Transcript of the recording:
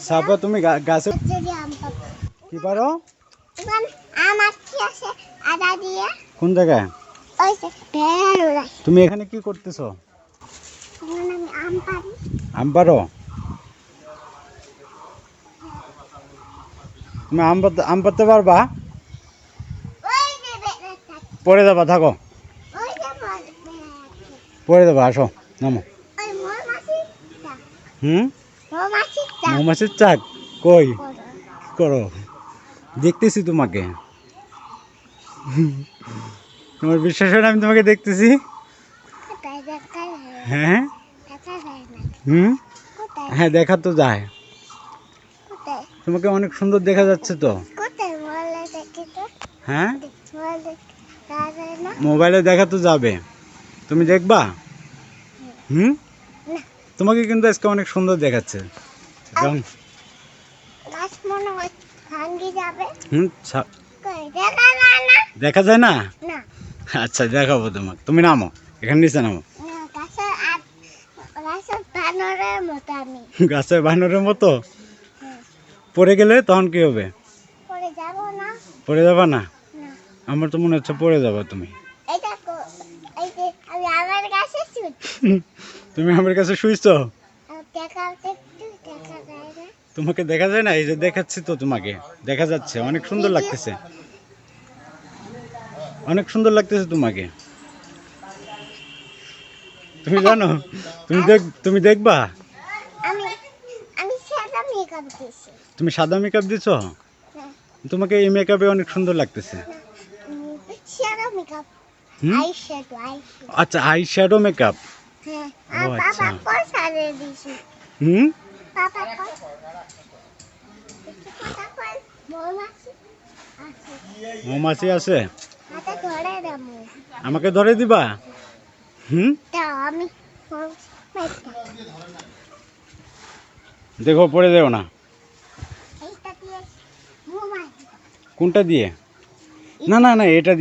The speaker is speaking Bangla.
সাপা তুমি গাছে কি পারো কোন জায়গায় তুমি এখানে কি করতেছো? আমি পারো তুমি আম আম পারতে পারবা? পড়ে যাবা, থাকো। পড়ে যাবা, আসো, নামো। হুম? মৌমাছির চাক। কই? করো। দেখতেছি তোমাকে। তোমার বিশ্বাস হয় আমি তোমাকে দেখতেছি? হ্যাঁ? হুম? হ্যাঁ দেখা তো যায়। তোমাকে অনেক সুন্দর দেখা যাচ্ছে তো। হ্যাঁ? মোবাইলে দেখা তো যাবে। তুমি দেখবা? হুম। তোমাকে কিন্তু আজকে অনেক সুন্দর দেখাচ্ছে। মনে হয় কই দেখা যায় না? আচ্ছা দেখাবো তোমাকে। তুমি নামো এখানে নিচে নামো। গাছের বানরের মতো হ্যাঁ। পড়ে গেলে তখন কি হবে? পরে যাব না। পড়ে যাবা না? না। আমার তো মনে হচ্ছে পড়ে যাবা তুমি। তুমি আমার কাছে শুইছো? তোমাকে দেখা যায় না? এই যে দেখাচ্ছি তো তোমাকে। দেখা যাচ্ছে অনেক সুন্দর লাগতেছে। অনেক সুন্দর লাগতেছে তোমাকে। তুমি জানো তুমি দেখ তুমি দেখবা? আমি আমি সেটা মেকআপ দিয়েছি। তুমি সাদা মেকআপ দিছো? না তোমাকে এই মেকআপে অনেক সুন্দর লাগতেছে। আচ্ছা আই শ্যাডো মেকআপ হ্যাঁ। ও, আচ্ছা। হুম? কোন মৌমাছি? আছে? আমাকে ধরে দিবা? হুম? দাও দেখো পড়ে যাও না। কোনটা দিয়ে? না না না এটা